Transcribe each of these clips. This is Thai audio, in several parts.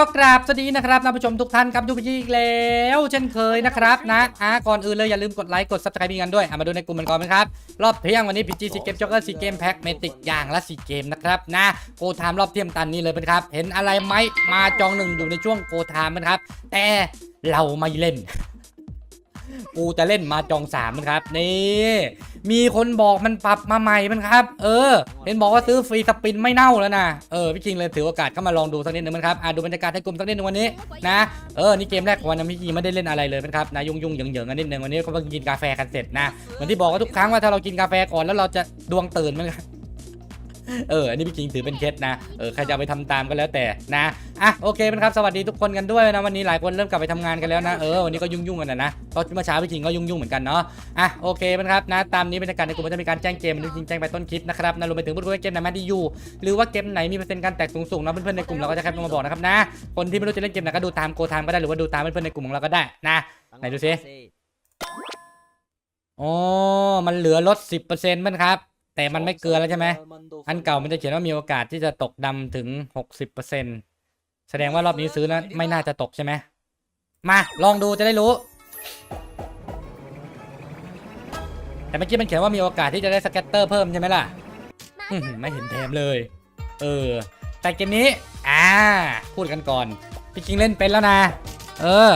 ก็กราบสวัสดีนะครับท่านผู้ชมทุกท่านครับทุกพี่อีกแล้ว เช่นเคยนะครับนะอะก่อนอื่นเลยอย่าลืมกดไลค์กดซับสไครป์กันด้วยอะมาดูในกลุ่มกันก่อนนะครับ รอบเที่ยงวันนี้พีจีซีเกมจ็อกเกอร์ซีเกมแพ็กเมติกอย่างละสี่เกมนะครับนะโกไทม์รอบเที่ยงตันนี้เลยเป็นครับ เห็นอะไรไหมมาจองหนึ่งอยู่ในช่วงโกไทม์นะครับแต่เราไม่เล่น กูจะเล่นมาจองสามมันครับ นี่ มีคนบอกมันปรับมาใหม่มันครับ เออ เห็นบอกว่าซื้อฟรีสปินไม่เน่าแล้วนะ เออ พี่คิงเลยถือโอกาสเข้ามาลองดูสักนิดนึงมันครับ อะดูบรรยากาศให้กลุ่มสักนิดนึงวันนี้นะ เออ นี่เกมแรกของวันนะพี่คิงไม่ได้เล่นอะไรเลยนะครับ นะยุ่งยุ่งเหยิงเหยิงๆกันนิดนึงวันนี้ก็เพิ่งกินกาแฟกันเสร็จนะ เหมือนที่บอกว่าทุกครั้งว่าถ้าเรากินกาแฟก่อนแล้วเราจะดวงตื่นมัน เอออันนี้พี่คิงถือเป็นเคล็ดนะเออใครจะเอาไปทำตามก็แล้วแต่นะอะโอเคเป็นครับสวัสดีทุกคนกันด้วยนะวันนี้หลายคนเริ่มกลับไปทำงานกันแล้วนะเออวันนี้ก็ยุ่งๆกันนะนะตอนเมื่อเช้าพี่คิงก็ยุ่งๆเหมือนกันเนาะอะโอเคเป็นครับนะตามนี้บรรยากาศในกลุ่มก็จะมีการแจ้งเกมจริงๆแจ้งไปต้นคลิปนะครับนะรวมไปถึงพูดคุยเกมไหนมาที่อยู่หรือว่าเกมไหนมีเปอร์เซ็นต์การแตกสูงๆนะเพื่อนๆในกลุ่มเราก็จะแคปลงมาบอกนะครับนะคนที่ไม่รู้จะเล่นเกมไหนก็ดูตามโกทามก็ได้หรือว่าดูตามเพื่อนๆในกลุ่มของเราก็ได้นะไหนดูสิอ๋อมันเหลือลด10%มั้งครับ แต่มันไม่เกินแล้วใช่ไหมอันเก่ามันจะเขียนว่ามีโอกาสที่จะตกดำถึง60%แสดงว่ารอบนี้ซื้อนะไม่น่าจะตกใช่ไหมมาลองดูจะได้รู้ แต่เมื่อกี้มันเขียนว่ามีโอกาสที่จะได้สแกตเตอร์เพิ่มใช่ไหมล่ะไม่เห็นแถมเลย เออ แต่เกมนี้ อ่า พูดกันก่อนพี่คิงเล่นเป็นแล้วนะ เออ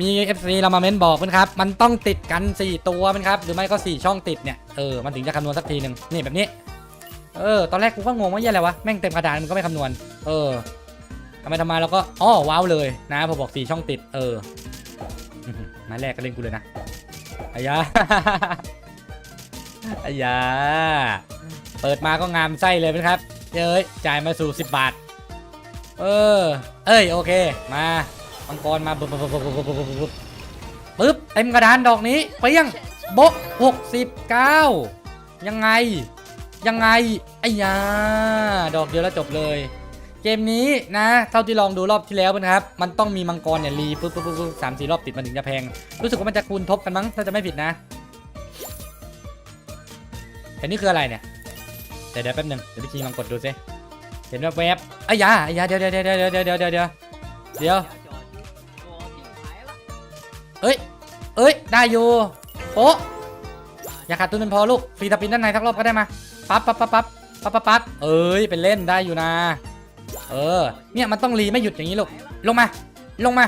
มี FC เรามาเม้นบอกมันครับ มันต้องติดกัน 4 ตัวมันครับ หรือไม่ก็ 4 ช่องติดเนี่ย เออ มันถึงจะคำนวณสักทีหนึ่งนี่แบบนี้ เออ ตอนแรกกูก็งงว่าเหี้ยอะไรวะ แม่งเต็มกระดานมันก็ไม่คำนวณ เออทำไมทำมาเราก็ อ้อ ว้าวเลยนะ พอบอก 4 ช่องติด เออมาแรกก็เล่นกูเลยนะอายาอายา เปิดมาก็งามไส้เลยนะครับเอ้ยจ่ายมาสู่ 10 บาท เออ เอ้ย โอเค มา มังกรมาปึ๊บปึ๊บปึ๊บปึ๊บปึ๊บปึ๊บปึ๊บปึ๊บเต็มกระดานดอกนี้เปี้ยงโบะหกสิบเก้ายังไง ยังไงไอ้ยาดอกเดียวแล้วจบเลย เกมนี้นะ เท่าที่ลองดูรอบที่แล้วนะครับ มันต้องมีมังกรเนี่ยรีปุ๊บปุ๊บปุ๊บสามสี่รอบติดมันถึงจะแพง รู้สึกว่ามันจะคูณทบกันมั้งถ้าจะไม่ผิดนะแต่นี่คืออะไรเนี่ยเดี๋ยวเดี๋ยวแป๊บนึงเดี๋ยวพี่คีลองกดดูซิเห็นแวบๆไอ้ยาไอ้ยาเดี๋ยวเดี๋ยวเดี๋ยวเดี๋ยวเดี๋ยวเดี๋ยวเดี๋ยว เอ้ย เอ้ย ได้อยู่โป๊ะอย่าขาดทุนเป็นพอลูก ฟรีสปินด้านในทักรอบก็ได้มาปั๊บปั๊บปั๊บปั๊บปั๊บปั๊บปั๊บเอ้ย เป็นเล่นได้อยู่นะ เออ เนี่ยมันต้องรีไม่หยุดอย่างนี้ลูก ลงมา ลงมา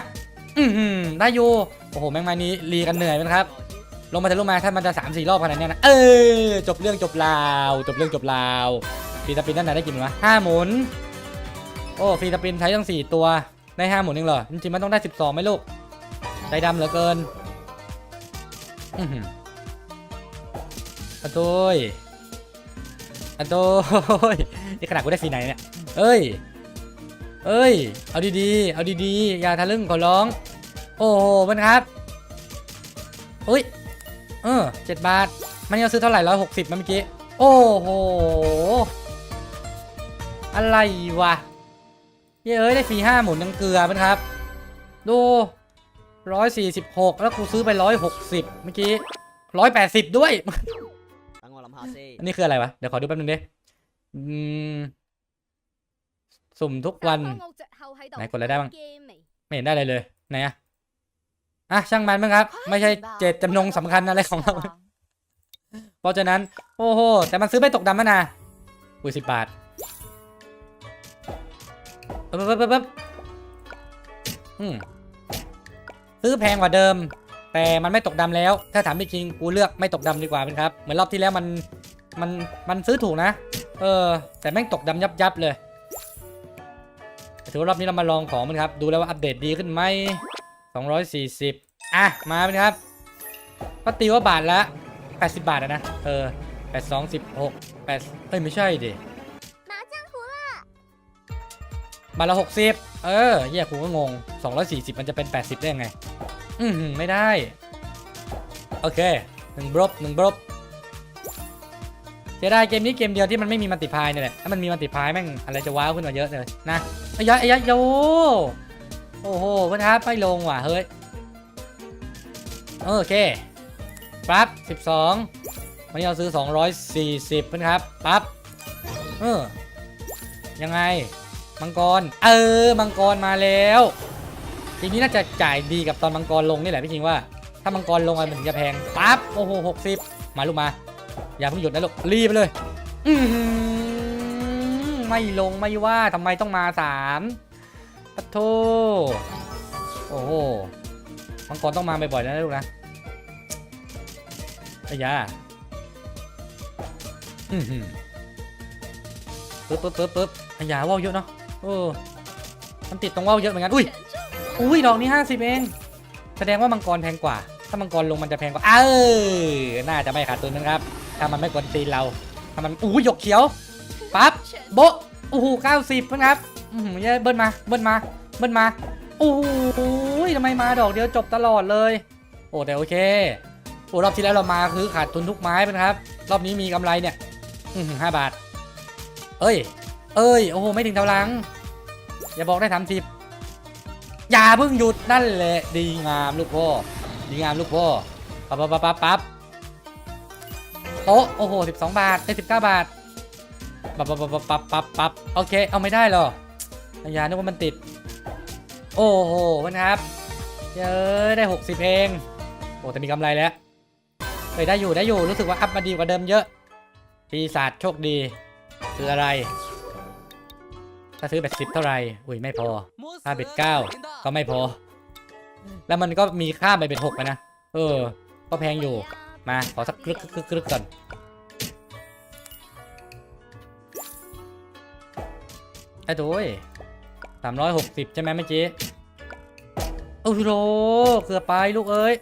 อือหือได้อยู่ โอ้โห แมงมานี้รีกันเหนื่อยมันครับ ลงมาจะลงมาถ้ามันจะสามสี่รอบขนาดนี้นะ เออ จบเรื่องจบราว จบเรื่องจบราว ฟรีสปินด้านในได้กี่หมุนวะห้าหมุน โอ้ ฟรีสปินใช้ตั้งสี่ตัว ได้ห้าหมุนเองเหรอ จริงๆมันต้องได้สิบสองไหมลูก ใจดำเหลือเกินอือหืออะโดยอะโดยนี่ขนาดกูได้ฟรีไหนเนี่ย เอ้ย เอ้ย เอาดีๆ เอาดีๆ อย่าทะลึ่งขอร้อง โอ้โหมันครับอุ้ย เออเจ็ดบาท มันยังซื้อเท่าไหร่ร้อยหกสิบเมื่อกี้ โอ้โห อะไรวะเย้เอ้ยได้ฟรีห้าหมุนยังเกลือมันครับ ดู ร้อยสี่สิบหกแล้วกูซื้อไปร้อยหกสิบเมื่อกี้ร้อยแปดสิบด้วยตั้งวอลำพาเซ่อันนี้คืออะไรวะ เดี๋ยวขอดูแป๊บนึงดิอืมสุ่มทุกวัวันนไหไหนนกกดดอะอะไรไรได้ได้บ้าบ้างงไม่เห็นได้อะไรเลย ไหนอะอะช่างมันมั้งครับ ไม่ใช่เจตจำนงสำคัญอะไรของเรา เพราะฉะนั้น โอ้โห แต่มันซื้อไม่ตกดำนะนะอุ้ยสิบบาทปึ๊บปึ๊บปึ๊บปึ๊บอืม ซื้อแพงกว่าเดิม แต่มันไม่ตกดำแล้ว ถ้าถามจริงๆกูเลือกไม่ตกดำดีกว่าเป็นครับ เหมือนรอบที่แล้วมันมันมันซื้อถูกนะ เออ แต่แม่งตกดำยับยับๆเลยถือว่ารอบนี้เรามาลองของมันครับ ดูแล้วว่าอัปเดตดีขึ้นไหม240 อะ มาเป็นครับก็ตีว่าบาทละ 80 บาทอะนะ เออ 82 16 8เอ้ย ไม่ใช่ดิบาทละ 60 เออเหี้ยกูก็งง 240 มันจะเป็น 80 ได้ยังไง อือหือไม่ได้ โอเคหนึ่งบรบหนึ่งบรบเสียดายเกมนี้เกมเดียวที่มันไม่มีมัลติพายเนี่ยแหละถ้ามันมีมัลติพายแม่งอะไรจะว้าวขึ้นกว่าเยอะเลยนะไอ้ยะไอ้ยะโยโอ้โหเพื่อนครับไม่ลงว่ะเฮ้ยโอเคปั๊บ12วันนี้เราซื้อ 240 เพื่อนครับปั๊บเออยังไงมังกร เออ มังกรมาแล้ว ทีนี้น่าจะจ่ายดีกับตอนมังกรลงนี่แหละพี่คิงว่า ถ้ามังกรลงอะมันถึงจะแพงปั๊บโอ้โหหกสิบมาลูกมา อย่าเพิ่งหยุดนะลูกรีบไปเลยอืไม่ลงไม่ว่าทำไมต้องมาสามปะโทโอ้โหมังกรต้องมาบ่อยๆนะลูกนะไอ้ยาอือหือปึ๊บปึ๊บปึ๊บปึ๊บไอ้ยาว่าวเยอะเนาะเออมันติดตรงว่าวเยอะเหมือนกันอุ้ย อุ้ยดอกนี้ห้าสิบเองแสดงว่ามังกรแพงกว่า ถ้ามังกรลงมันจะแพงกว่า เออ น่าจะไม่ขาดทุนนะครับ ถ้ามันไม่กวนตีเรา ถ้ามัน อู้หยกเขียว ปั๊บ โบะโอ้โหเก้าสิบครับ อือเย้เบิ้ลมา เบิ้ลมา เบิ้ลมา โอ้ยทำไมมาดอกเดียวจบตลอดเลย โอ้แต่โอเค โอ้รอบที่แล้วเรามาคือขาดทุนทุกไม้เป็นครับ รอบนี้มีกำไรเนี่ย อือห้าบาท เอ้ย เอ้ย โอ้โห ไม่ถึงเท่าลัง อย่าบอกได้ทำสิบ อย่าเพิ่งหยุดนั่นแหละดีงามลูกพ่อดีงามลูกพ่อปั๊บปั๊บปั๊บปั๊บปั๊บโต๊ะโอ้โหสิบสองบาทได้สิบเก้าบาทปั๊บปั๊บปั๊บปั๊บปั๊บปั๊บโอเค เอาไม่ได้หรออย่านึกว่ามันติด โอ้โหมันครับเยอะได้60เองโอ้แต่มีกำไรแล้วเฮ้ยได้อยู่ได้อยู่รู้สึกว่าอัพมาดีกว่าเดิมเยอะปีศาจโชคดี คืออะไร ถ้าซื้อแบบสิบเท่าไหร่อุ้ยไม่พอ ถ้าเบ็ดเก้าก็ไม่พอ แล้วมันก็มีค่าไปเป็นหกนะ เออ ก็แพงอยู่ มาขอสักกรึกกรึกครึกก่อนไอ้โดยสามร้อยหกสิบใช่ไหมเมื่อกี้โอ้โหเกือบไปลูกเอ้ย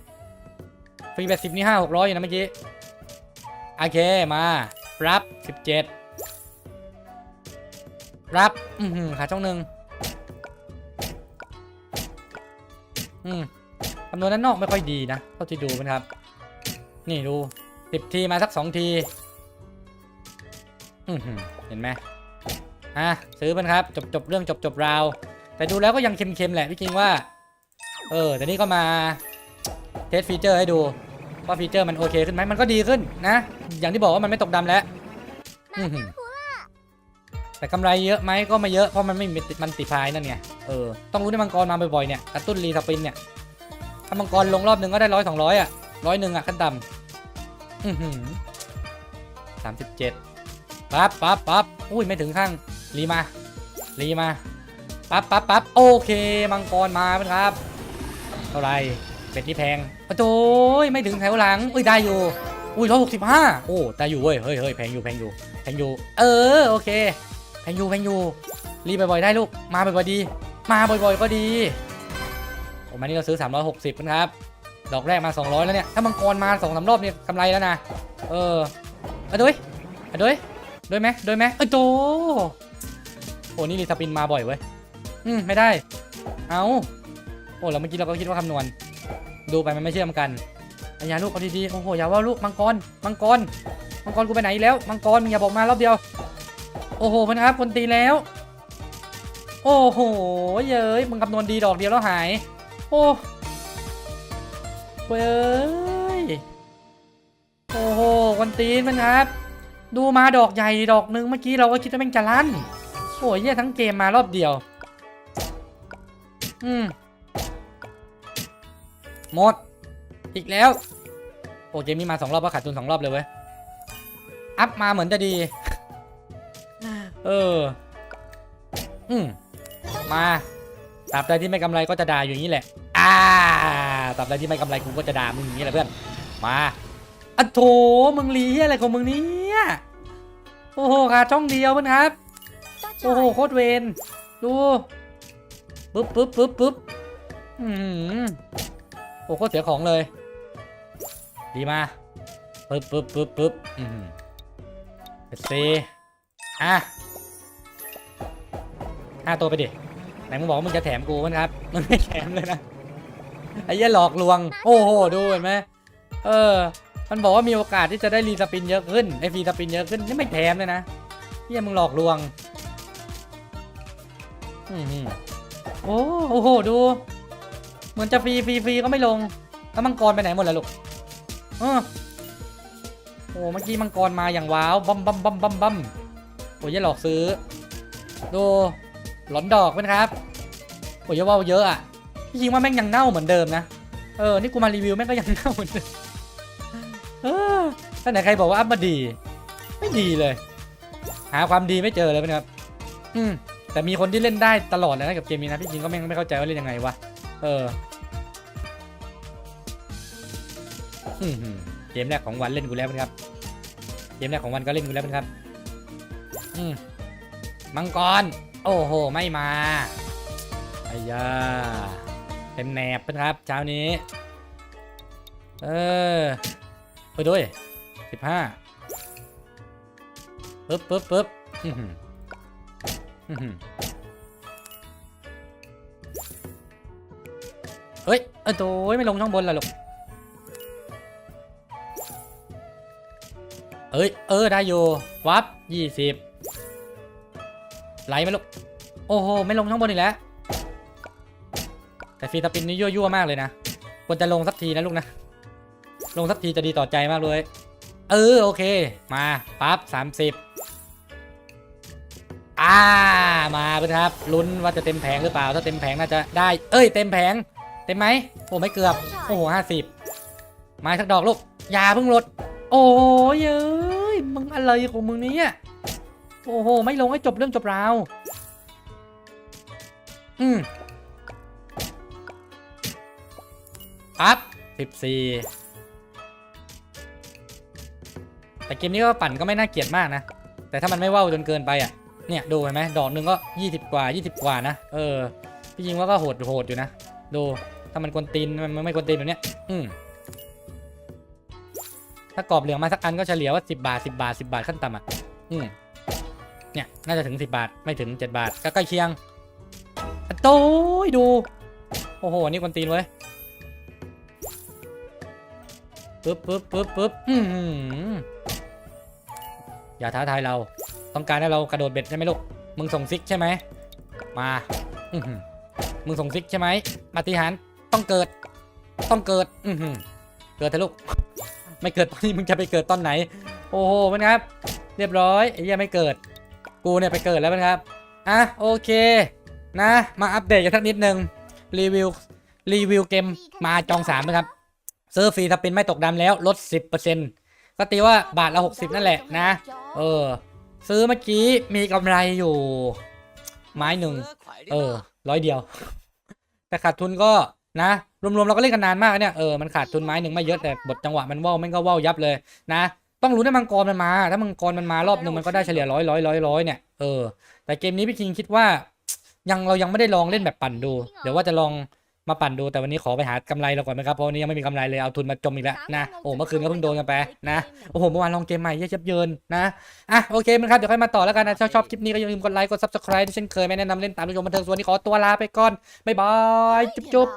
ฟรีแบบสิบนี่ห้าหกร้อยอยู่นะเมื่อกี้ โอเคมา รับสิบเจ็ด รับ อือหือขาช่องหนึ่งอืมคำนวณด้านนอกไม่ค่อยดีนะเท่าที่ดูนะครับ นี่ดูสิบทีมาสักสองทีอือหือเห็นไหมอะซื้อมันครับ จบจบเรื่องจบจบราว แต่ดูแล้วก็ยังเค็มๆแหละพี่จริงว่า เออ แต่นี่ก็มาเทสฟีเจอร์ให้ดูว่าฟีเจอร์มันโอเคขึ้นไหมมันก็ดีขึ้นนะ อย่างที่บอกว่ามันไม่ตกดำแล้วอื้อหือ แต่กำไรเยอะไหมก็ไม่เยอะเพราะมันไม่มีมันติฟายนั่นไงเออต้องรู้ในมังกรมาบ่อยๆเนี่ยกระตุ้นรีสปินเนี่ยถ้ามังกรลงรอบหนึ่งก็ได้ร้อยสองร้อยอะร้อยหนึ่งอะขั้นต่ำอือหือสามสิบเจ็ดปั๊บปั๊บปั๊บอุ้ยไม่ถึงข้างรีมารีมาปั๊บปั๊บปั๊บโอเคมังกรมาเป็นครับเท่าไรเป็ดนี่แพงโอ้โยไม่ถึงแถวหลังอุ้ยได้อยู่อุ้ยร้อยหกสิบห้าโอ้ได้อยู่เว้ยเฮ้ยเฮ้ยแพงอยู่แพงอยู่แพงอยู่เออโอเค แพงยูแพงยูรีบบ่อยๆได้ลูก มาบ่อยๆดี มาบ่อยๆก็ดีโอ้มานี่เราซื้อ 360นะครับ ดอกแรกมา 200 แล้วเนี่ย ถ้ามังกรมาสองสามรอบเนี่ยกำไรแล้วนะ เอออาด้วยอาด้วยด้วยไหมด้วยไหมเอ้ยโตโอ้นี่รีสปินมาบ่อยเว้ย อืม ไม่ได้ เอาโอ้แล้วเมื่อกี้เราก็คิดว่าคำนวณ ดูไปมันไม่เชื่อมกันไอ้ยาลูกเอาดีๆ โอ้โห อย่าว่าลูกมังกร มังกร มังกรกูไปไหนแล้ว มังกรมึงอย่าบอกมารอบเดียว อ้โหมันครับคนตีแล้ว โอ้โห เย้ยมึงคำนวณดีดอกเดียวแล้วหาย โอ้เว้ยโอ้โหคนตีนมันครับ ดูมาดอกใหญ่ดอกนึงเมื่อกี้เราก็คิดว่าแม่งจะลั่น โอ้ยเหี้ยทั้งเกมมารอบเดียว อืมหมด อีกแล้ว โอ้เกมนี้มาสองรอบก็ขาดทุนสองรอบเลยเว้ย อัพมาเหมือนจะดี เออ อืมมาตราบใดที่ไม่กำไรก็จะด่าอยู่อย่างนี้แหละ อ่าตราบใดที่ไม่กำไรกูก็จะด่ามึงอย่างนี้แหละเพื่อน มาอะโถมึงรีอะไรของมึงเนี่ยโอ้โหขาช่องเดียวมันครับ โอ้โหโคตรเวนดูปึ๊บปึ๊บปึ๊บปึ๊บอืมโอ้โคตรเสียของเลย ดีมาปึ๊บปึ๊บปึ๊บปึ๊บอืมเอซีอะ ห้าตัวไปดิไหนมึงบอกว่ามึงจะแถมกูมันครับ มันไม่แถมเลยนะไอ้เหี้ยหลอกลวง โอ้โหดูเห็นไหมเออ มันบอกว่ามีโอกาสที่จะได้รีสปินเยอะขึ้นไอ้ฟรีสปินเยอะขึ้นนี่ไม่แถมเลยนะเหี้ยมึงหลอกลวงอืมโอ้โอ้โหดูเหมือนจะฟรีฟรีฟรีก็ไม่ลงแล้วมังกรไปไหนหมดแล้วลูกเออโอ้เมื่อกี้มังกรมาอย่างว้าวบัมบัมบัมบัมบัมโอ้ยย่าหลอกซื้อดู หลอนดอกนครับโอ้ยอย่าว่าเยอะอะพี่ยิงว่าแม่งยังเน่าเหมือนเดิมนะ เออ นี่กูมารีวิวแม่งก็ยังเน่าเหมือนเดิมเออถ้าไหนใครบอกว่าอัพมาดี ไม่ดีเลย หาความดีไม่เจอเลยนะครับ อืม แต่มีคนที่เล่นได้ตลอดเลยนะกับเกมนี้นะพี่จริงก็แม่งไม่เข้าใจว่าเล่นยังไงวะ เออเกมแรกของวันเล่นกูแล้วนะครับ เกมแรกของวันก็เล่นกูแล้วนะครับ อืมมังกร โอ้โห ไม่มาไอ้ยาเต็มแหนบนะครับเช้านี้ เออไปด้วยสิบห้าปึ๊บปึ๊บปึ๊บเฮ้ยเออโดยไม่ลงช่องบนละลูกเอ้ย เออ ได้อยู่ วับยี่สิบ ไหลไหมลูกโอ้โหไม่ลงช่องบนอีกแล้ว แต่ฟีสปินนี่ยั่วๆมากเลยนะควรจะลงสักทีนะลูกนะ ลงสักทีจะดีต่อใจมากเลย เออโอเค มาปั๊บสามสิบอ่ามาเพื่อนครับลุ้นว่าจะเต็มแผงหรือเปล่า ถ้าเต็มแผงน่าจะได้ เอ้ย เต็มแผง เต็มไหมโอ้ไม่เกือบ โอ้โหห้าสิบมาสักดอกลูกอย่าเพิ่งลด โอ้ยเอ้ยมึงอะไรของมึงเนี่ย โอ้โห ไม่ลงให้จบเรื่องจบราว อืมปั๊บสิบสี่แต่เกมนี้ก็ปั่นก็ไม่น่าเกลียดมากนะ แต่ถ้ามันไม่ว่าวจนเกินไปอะ เนี่ยดูเห็นไหมดอกหนึ่งก็ยี่สิบกว่ายี่สิบกว่านะ เออ พี่ยิงว่าก็โหดโหดอยู่นะ ดู ถ้ามันกวนตีน มันไม่กวนตีนแบบเนี้ย อืมถ้ากรอบเหลืองมาสักอันก็เฉลี่ยว่าสิบาทสิบาทสิบาทขั้นต่ำอะ อืม เนี่ย น่าจะถึงสิบาท ไม่ถึงเจ็ดบาท ก็ใกล้เคียงอะโต้ยดู โอ้โห นี่กวนตีนเว้ยปึ๊บปึ๊บปึ๊บปึ๊บอือหือย่าท้าทายเรา ต้องการให้เรากระโดดเบ็ดใช่ไหมลูก มึงส่งซิกใช่ไหม มาอืมึงส่งซิกใช่ไหมปาฏิหารย์ต้องเกิด ต้องเกิด อืเกิดเถอะลูก ไม่เกิดตอนนี้มึงจะไปเกิดตอนไหน โอ้โหมันครับ เรียบร้อยไอ้ยังไม่เกิด กูเนี่ยไปเกิดแล้วมันครับ อะโอเค นะ มาอัปเดตกันสักนิดนึงรีวิวรีวิวเกมมาจองสามนะครับซื้อฟรีถ้าเป็นไม่ตกดำแล้วลด 10%ก็ตีว่าบาทละ 60 นั่นแหละนะ เออ ซื้อเมื่อกี้มีกำไรอยู่ ไม้หนึ่งเออร้อยเดียว แต่ขาดทุนก็นะ รวมๆเราก็เล่นกันนานมากเนี่ยเออมันขาดทุนไม้หนึ่งไม่เยอะแต่บทจังหวะมันว่าวมันก็ว่าวยับเลยนะ ต้องรู้ให้มังกรมันมา ถ้ามังกรมันมารอบหนึ่งมันก็ได้เฉลี่ยร้อยร้อยร้อยร้อยเนี่ยเออแต่เกมนี้พี่คิงคิดว่า ยังเรายังไม่ได้ลองเล่นแบบปั่นดู เดี๋ยวว่าจะลองมาปั่นดูแต่วันนี้ขอไปหากำไรเราก่อนนะครับเพราะวันนี้ยังไม่มีกำไรเลยเอาทุนมาจมอีกแล้วนะโอ้เมื่อคืนก็เพิ่งโดนกันไปนะโอ้โหเมื่อวานลองเกมใหม่เยอะเยับเยินนะอะโอเคมันครับเดี๋ยวค่อยมาต่อแล้วกันนะถ้าชอบคลิปนี้ก็อย่าลืมกดไลค์กด subscribe ที่เช่นเคยไม่แนะนำเล่นตามผู้ชมบันเทิงส่วนนี้ขอตัวลาไปก่อนบ๊ายบายจุ๊บ